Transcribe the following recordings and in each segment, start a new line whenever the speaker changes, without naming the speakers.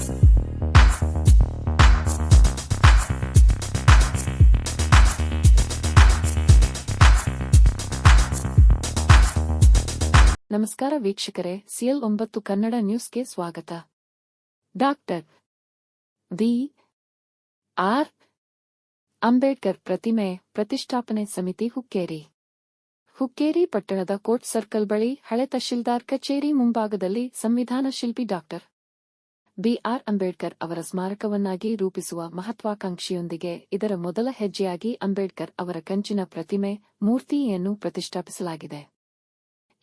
ನಮಸ್ಕಾರ ವೀಕ್ಷಕರೇ, ಸಿಎಲ್ ಒಂಬತ್ತು ಕನ್ನಡ ನ್ಯೂಸ್ಗೆ ಸ್ವಾಗತ. Doctor the R. ಅಂಬೇಡ್ಕರ್ ಪ್ರತಿಮೆ ಪ್ರತಿಷ್ಠಾಪನೆ ಸಮಿತಿ ಹುಕ್ಕೇರಿ. ಹುಕ್ಕೇರಿ ಪಟ್ಟಣದ ಕೋರ್ಟ್ ಸರ್ಕಲ್ ಬಳಿ ಹಳೆ ತಹಶೀಲ್ದಾರ್ ಕಚೇರಿ ಮುಂಭಾಗದಲ್ಲಿ ಸಂವಿಧಾನ ಶಿಲ್ಪಿ ಡಾಕ್ಟರ್ ಬಿಆರ್ ಅಂಬೇಡ್ಕರ್ ಅವರ ಸ್ಮಾರಕವನ್ನಾಗಿ ರೂಪಿಸುವ ಮಹತ್ವಾಕಾಂಕ್ಷೆಯೊಂದಿಗೆ ಇದರ ಮೊದಲ ಹೆಜ್ಜೆಯಾಗಿ ಅಂಬೇಡ್ಕರ್ ಅವರ ಕಂಚಿನ ಪ್ರತಿಮೆ, ಮೂರ್ತಿಯನ್ನು ಪ್ರತಿಷ್ಠಾಪಿಸಲಾಗಿದೆ.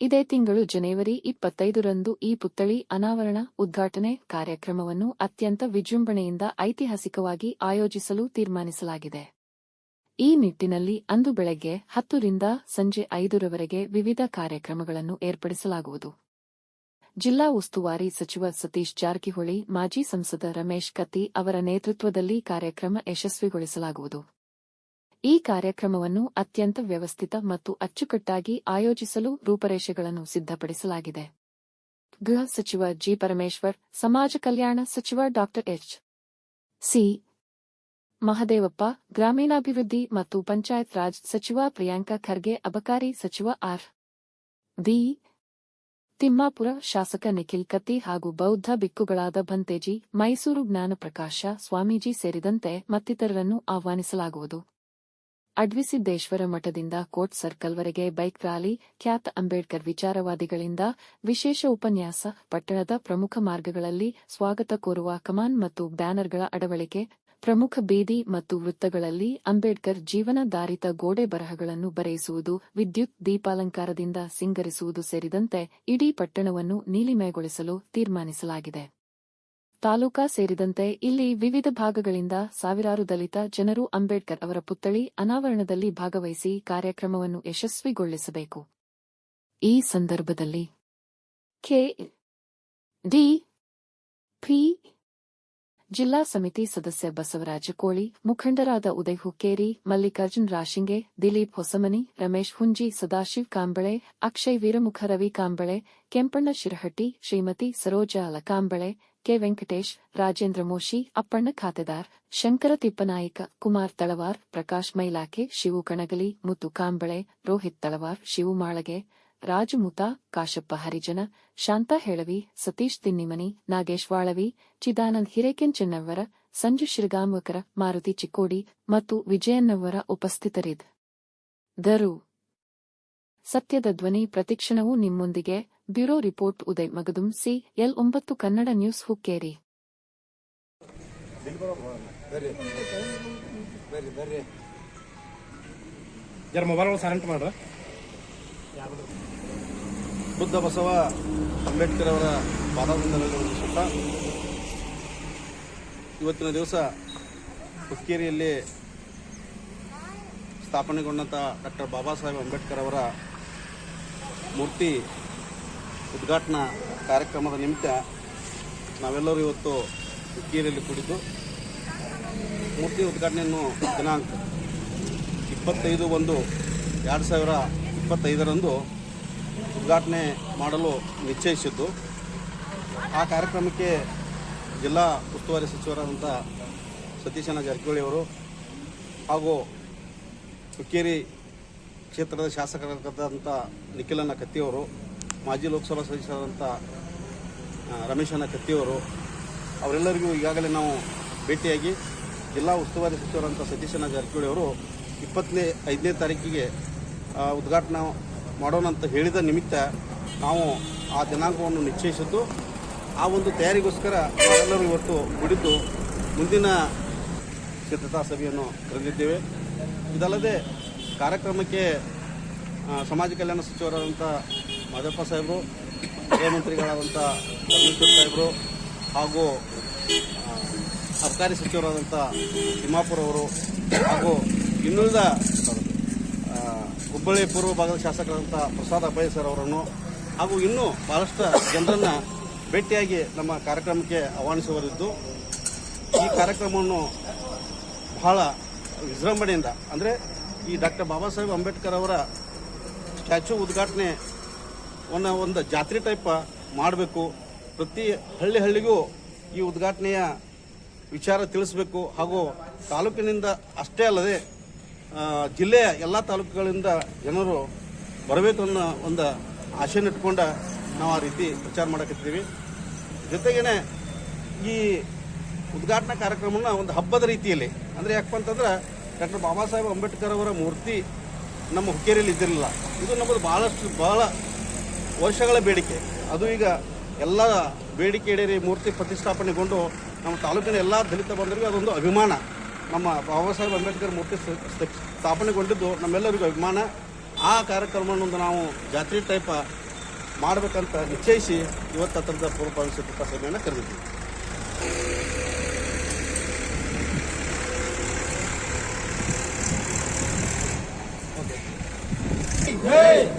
ಇದೇ ತಿಂಗಳು ಜನವರಿ ಇಪ್ಪತ್ತೈದರಂದು ಈ ಪುತ್ಥಳಿ ಅನಾವರಣ, ಉದ್ಘಾಟನೆ ಕಾರ್ಯಕ್ರಮವನ್ನು ಅತ್ಯಂತ ವಿಜೃಂಭಣೆಯಿಂದ ಐತಿಹಾಸಿಕವಾಗಿ ಆಯೋಜಿಸಲು ತೀರ್ಮಾನಿಸಲಾಗಿದೆ. ಈ ನಿಟ್ಟಿನಲ್ಲಿ ಅಂದು ಬೆಳಗ್ಗೆ ಹತ್ತರಿಂದ ಸಂಜೆ ಐದರವರೆಗೆ ವಿವಿಧ ಕಾರ್ಯಕ್ರಮಗಳನ್ನು ಏರ್ಪಡಿಸಲಾಗುವುದು. ಜಿಲ್ಲಾ ಉಸ್ತುವಾರಿ ಸಚಿವ ಸತೀಶ್ ಜಾರಕಿಹೊಳಿ, ಮಾಜಿ ಸಂಸದ ರಮೇಶ್ ಕತ್ತಿ ಅವರ ನೇತೃತ್ವದಲ್ಲಿ ಕಾರ್ಯಕ್ರಮ ಯಶಸ್ವಿಗೊಳಿಸಲಾಗುವುದು. ಈ ಕಾರ್ಯಕ್ರಮವನ್ನು ಅತ್ಯಂತ ವ್ಯವಸ್ಥಿತ ಮತ್ತು ಅಚ್ಚುಕಟ್ಟಾಗಿ ಆಯೋಜಿಸಲು ರೂಪರೇಷೆಗಳನ್ನು ಸಿದ್ಧಪಡಿಸಲಾಗಿದೆ. ಗೃಹ ಸಚಿವ ಜಿ. ಪರಮೇಶ್ವರ್, ಸಮಾಜ ಕಲ್ಯಾಣ ಸಚಿವ ಡಾ. ಎಚ್. ಸಿ. ಮಹದೇವಪ್ಪ, ಗ್ರಾಮೀಣಾಭಿವೃದ್ಧಿ ಮತ್ತು ಪಂಚಾಯತ್ ರಾಜ್ ಸಚಿವ ಪ್ರಿಯಾಂಕ ಖರ್ಗೆ, ಅಬಕಾರಿ ಸಚಿವ ಆರ್. ವಿ. ತಿಮ್ಮಾಪುರ ಶಾಸಕ ನಿಖಿಲ್ ಕತ್ತಿ ಹಾಗೂ ಬೌದ್ಧ ಬಿಕ್ಕುಗಳಾದ ಭಂತೇಜಿ, ಮೈಸೂರು ಜ್ಞಾನಪ್ರಕಾಶ ಸ್ವಾಮೀಜಿ ಸೇರಿದಂತೆ ಮತ್ತಿತರರನ್ನು ಆಹ್ವಾನಿಸಲಾಗುವುದು. ಅಡ್ವಿಸಿದ್ದೇಶ್ವರ ಮಠದಿಂದ ಕೋರ್ಟ್ ಸರ್ಕಲ್ವರೆಗೆ ಬೈಕ್ ರ್ಯಾಲಿ ಖ್ಯಾತ ಅಂಬೇಡ್ಕರ್ ವಿಚಾರವಾದಿಗಳಿಂದ ವಿಶೇಷ ಉಪನ್ಯಾಸ, ಪಟ್ಟಣದ ಪ್ರಮುಖ ಮಾರ್ಗಗಳಲ್ಲಿ ಸ್ವಾಗತ ಕೋರುವ ಕಮಾನ್ ಮತ್ತು ಬ್ಯಾನರ್ಗಳ ಅಡವಳಿಕೆ ಪ್ರಮುಖ ಬೇದಿ ಮತ್ತು ವೃತ್ತಗಳಲ್ಲಿ ಅಂಬೇಡ್ಕರ್ ಜೀವನಧಾರಿತ ಗೋಡೆ ಬರಹಗಳನ್ನು ಬರೆಯಿಸುವುದು, ವಿದ್ಯುತ್ ದೀಪಾಲಂಕಾರದಿಂದ ಸಿಂಗರಿಸುವುದು ಸೇರಿದಂತೆ ಇಡೀ ಪಟ್ಟಣವನ್ನು ನೀಲಿಮಯಗೊಳಿಸಲು ತೀರ್ಮಾನಿಸಲಾಗಿದೆ. ತಾಲೂಕಾ ಸೇರಿದಂತೆ ಇಲ್ಲಿ ವಿವಿಧ ಭಾಗಗಳಿಂದ ಸಾವಿರಾರು ದಲಿತ ಜನರು ಅಂಬೇಡ್ಕರ್ ಅವರ ಪುತ್ಥಳಿ ಅನಾವರಣದಲ್ಲಿ ಭಾಗವಹಿಸಿ ಕಾರ್ಯಕ್ರಮವನ್ನು ಯಶಸ್ವಿಗೊಳಿಸಬೇಕು. ಈ ಸಂದರ್ಭದಲ್ಲಿ ಕೆ. ಡಿ. ಪಿ ಜಿಲ್ಲಾ ಸಮಿತಿ ಸದಸ್ಯ ಬಸವರಾಜ ಕೋಳಿ, ಮುಖಂಡರಾದ ಉದಯ್ ಹುಕ್ಕೇರಿ, ಮಲ್ಲಿಕಾರ್ಜುನ್ ರಾಶಿಂಗೆ, ದಿಲೀಪ್ ಹೊಸಮನಿ, ರಮೇಶ್ ಹುಂಜಿ, ಸದಾಶಿವ್ ಕಾಂಬಳೆ, ಅಕ್ಷಯ್ ವೀರಮುಖ, ರವಿ ಕಾಂಬಳೆ, ಕೆಂಪಣ್ಣ ಶಿರಹಟ್ಟಿ, ಶ್ರೀಮತಿ ಸರೋಜಾ ಅಲಕಾಂಬಳೆ ಕೆ ವೆಂಕಟೇಶ್, ರಾಜೇಂದ್ರ ಮೋಶಿ, ಅಪ್ಪಣ್ಣ ಖಾತೆದಾರ್, ಶಂಕರ ತಿಪ್ಪನಾಯಕ, ಕುಮಾರ್ ತಳವಾರ್, ಪ್ರಕಾಶ್ ಮೈಲಾಖೆ ಶಿವು ಕಣಗಲಿ, ಮುತ್ತು ಕಾಂಬಳೆ, ರೋಹಿತ್ ತಳವಾರ್, ಶಿವು ಮಾಳಗೆ ರಾಜು ಮುತಾ, ಕಾಶಪ್ಪ ಹರಿಜನ, ಶಾಂತಾ ಹೇಳವಿ, ಸತೀಶ್ ತಿನ್ನಿಮನಿ, ನಾಗೇಶ್ ವಾಳವಿ, ಚಿದಾನಂದ್ ಹಿರೇಕೆನ್ ಚೆನ್ನವರ ಸಂಜು ಶ್ರೀಗಾಮಕರ ಮಾರುತಿ ಚಿಕ್ಕೋಡಿ ಮತ್ತು ವಿಜಯನ್ನವರ ಉಪಸ್ಥಿತರಿದ್. ದರು. ಸತ್ಯದ ಧ್ವನಿ ಪ್ರತಿಕ್ಷಣವೂ ನಿಮ್ಮೊಂದಿಗೆ. Bureau report Uday Magadum C, L ಒಂಬತ್ತು ಕನ್ನಡ ನ್ಯೂಸ್ ಹುಕ್ಕೇರಿ.
ಸೈಲೆಂಟ್ ಮಾಡ್ರ?
ಬುದ್ಧ ಬಸವ ಅಂಬೇಡ್ಕರ್ ಅವರ ಪಾದಾವಂದನೆಗಳನ್ನು ವಂದಿಸುತ್ತಾ ಇವತ್ತಿನ ದಿವಸ ಹುಕ್ಕೇರಿಯಲ್ಲಿ ಸ್ಥಾಪನೆಗೊಂಡಂಥ ಡಾಕ್ಟರ್ ಬಾಬಾ ಸಾಹೇಬ್ ಅಂಬೇಡ್ಕರ್ ಅವರ ಮೂರ್ತಿ ಉದ್ಘಾಟನಾ ಕಾರ್ಯಕ್ರಮದ ನಿಮಿತ್ತ ನಾವೆಲ್ಲರೂ ಇವತ್ತು ಹುಕ್ಕೇರಿಯಲ್ಲಿ ಕೂಡಿದ್ದು. ಮೂರ್ತಿ ಉದ್ಘಾಟನೆಯನ್ನು ದಿನಾಂಕ ಇಪ್ಪತ್ತೈದು ಒಂದು ಎರಡು ಸಾವಿರ ಇಪ್ಪತ್ತೈದರಂದು ಉದ್ಘಾಟನೆ ಮಾಡಲು ನಿಶ್ಚಯಿಸಿದ್ದು. ಆ ಕಾರ್ಯಕ್ರಮಕ್ಕೆ ಜಿಲ್ಲಾ ಉಸ್ತುವಾರಿ ಸಚಿವರಾದಂಥ ಸತೀಶನ ಜಾರಕಿಹೊಳಿ ಅವರು ಹಾಗೂ ಹುಕ್ಕೇರಿ ಕ್ಷೇತ್ರದ ಶಾಸಕರಾದಂಥ ನಿಖಿಲನ ಕತ್ತಿಯವರು ಮಾಜಿ ಲೋಕಸಭಾ ಸದಸ್ಯರಾದಂಥ ರಮೇಶನ ಕತ್ತಿಯವರು ಅವರೆಲ್ಲರಿಗೂ ಈಗಾಗಲೇ ನಾವು ಭೇಟಿಯಾಗಿ ಜಿಲ್ಲಾ ಉಸ್ತುವಾರಿ ಸಚಿವರಂಥ ಸತೀಶನ ಜಾರಕಿಹೊಳಿ ಅವರು ಇಪ್ಪತ್ತನೇ, ಐದನೇ ತಾರೀಕಿಗೆ ಉದ್ಘಾಟನಾ ಮಾಡೋಣ ಅಂತ ಹೇಳಿದ ನಿಮಿತ್ತ ನಾವು ಆ ದಿನಾಂಕವನ್ನು ನಿಶ್ಚಯಿಸಿದ್ದು, ಆ ಒಂದು ತಯಾರಿಗೋಸ್ಕರ ನಾವೆಲ್ಲರೂ ಇವತ್ತು ಕುಡಿದು ಮುಂದಿನ ಸಿದ್ಧತಾ ಸಭೆಯನ್ನು ಕರೆದಿದ್ದೇವೆ. ಇದಲ್ಲದೆ ಕಾರ್ಯಕ್ರಮಕ್ಕೆ ಸಮಾಜ ಕಲ್ಯಾಣ ಸಚಿವರಾದಂಥ ಮಾದಪ್ಪ ಸಾಹೇಬರು ಮುಖ್ಯಮಂತ್ರಿಗಳಾದಂಥ ಪರಮೇಶ್ವರ್ ಸಾಹೇಬರು ಹಾಗೂ ಅಬಕಾರಿ ಸಚಿವರಾದಂಥ ತಿಮ್ಮಾಪುರವರು ಹಾಗೂ ಇನ್ನುಳಿದ ಹುಬ್ಬಳ್ಳಿ ಪೂರ್ವ ಭಾಗದ ಶಾಸಕರಾದಂಥ ಪ್ರಸಾದ್ ಅಭಯ ಸರ್ ಅವರನ್ನು ಹಾಗೂ ಇನ್ನೂ ಬಹಳಷ್ಟು ಜನರನ್ನು ಭೇಟಿಯಾಗಿ ನಮ್ಮ ಕಾರ್ಯಕ್ರಮಕ್ಕೆ ಆಹ್ವಾನಿಸುವರಿದ್ದು ಈ ಕಾರ್ಯಕ್ರಮವನ್ನು ಬಹಳ ವಿಜೃಂಭಣೆಯಿಂದ, ಅಂದರೆ ಈ ಡಾಕ್ಟರ್ ಬಾಬಾ ಸಾಹೇಬ್ ಅಂಬೇಡ್ಕರ್ ಅವರ ಸ್ಟ್ಯಾಚು ಉದ್ಘಾಟನೆ ಒಂದು ಒಂದು ಜಾತ್ರೆ ಟೈಪ್ ಮಾಡಬೇಕು. ಪ್ರತಿ ಹಳ್ಳಿ ಹಳ್ಳಿಗೂ ಈ ಉದ್ಘಾಟನೆಯ ವಿಚಾರ ತಿಳಿಸಬೇಕು ಹಾಗೂ ತಾಲೂಕಿನಿಂದ ಅಷ್ಟೇ ಅಲ್ಲದೆ ಜಿಲ್ಲೆಯ ಎಲ್ಲ ತಾಲೂಕುಗಳಿಂದ ಜನರು ಬರಬೇಕು ಅನ್ನೋ ಒಂದು ಆಶೆಯನ್ನು ಇಟ್ಕೊಂಡು ನಾವು ಆ ರೀತಿ ಪ್ರಚಾರ ಮಾಡಕತ್ತೀವಿ ಜೊತೆಗೇನೆ ಈ ಉದ್ಘಾಟನಾ ಕಾರ್ಯಕ್ರಮನ ಒಂದು ಹಬ್ಬದ ರೀತಿಯಲ್ಲಿ, ಅಂದರೆ ಯಾಕಪ್ಪ ಅಂತಂದ್ರೆ ಡಾಕ್ಟರ್ ಬಾಬಾ ಸಾಹೇಬ್ ಅಂಬೇಡ್ಕರ್ ಅವರ ಮೂರ್ತಿ ನಮ್ಮ ಹುಕ್ಕೇರಿಯಲ್ಲಿ ಇದ್ದಿರಲಿಲ್ಲ. ಇದು ನಮ್ಮದು ಭಾಳಷ್ಟು ಬಹಳ ವರ್ಷಗಳ ಬೇಡಿಕೆ. ಅದು ಈಗ ಎಲ್ಲ ಬೇಡಿಕೆ ಈಡೇರಿ ಮೂರ್ತಿ ಪ್ರತಿಷ್ಠಾಪನೆಗೊಂಡು ನಮ್ಮ ತಾಲೂಕಿನ ಎಲ್ಲ ದಲಿತ ಬಂಧುಗಳಿಗೆ ಅದೊಂದು ಅಭಿಮಾನ. ನಮ್ಮ ಬಾಬಾ ಸಾಹೇಬ್ ಅಂಬೇಡ್ಕರ್ ಮೂರ್ತಿ ಸ್ಥಾಪನೆಗೊಂಡಿದ್ದು ನಮ್ಮೆಲ್ಲರಿಗೂ ಅಭಿಮಾನ. ಆ ಕಾರ್ಯಕ್ರಮವನ್ನು ನಾವು ಜಾತ್ರೆ ಟೈಪ ಮಾಡಬೇಕಂತ ನಿಶ್ಚಯಿಸಿ ಇವತ್ತು ಹತ್ರದ ಪೂರ್ವಭಾವಿಸಿದ ಸಭೆಯನ್ನು ಕರೆದಿದ್ದೀವಿ.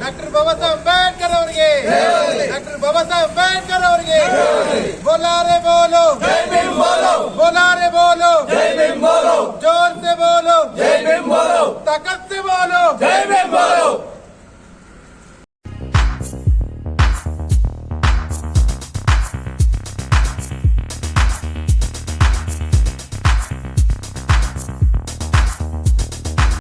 ಡಾಕ್ಟರ್ ಬಾಬಾ ಸಾಹೇಬ್ ಅಂಬೇಡ್ಕರ್ ಅವರಿಗೆ. ಡಾಕ್ಟರ್ ಬಾಬಾ ಸಾಹೇಬ್ ಅಂಬೇಡ್ಕರ್ ಅವರಿಗೆ. ಬೋಲಾರೆ ಬೋಲೋ